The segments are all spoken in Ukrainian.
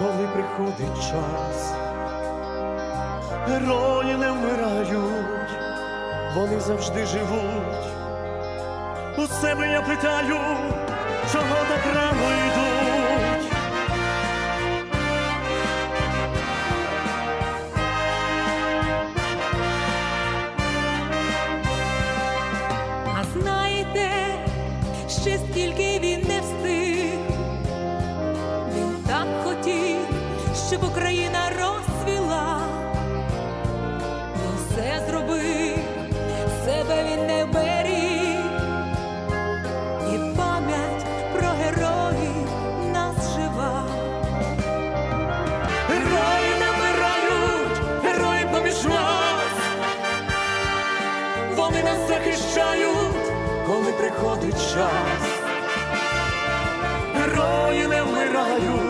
коли приходить час. Герої не вмирають, вони завжди живуть. У себе я питаю, чого так рано йдуть. А знаєте, ще стільки щоб Україна розцвіла. Він все зробив, себе він не беріг. І пам'ять про героїв нас жива. Герої не вмирають, герої поміж нас. Вони нас захищають, коли приходить час. Герої не вмирають,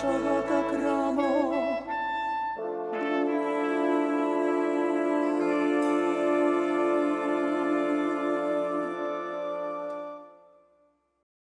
Чого так рано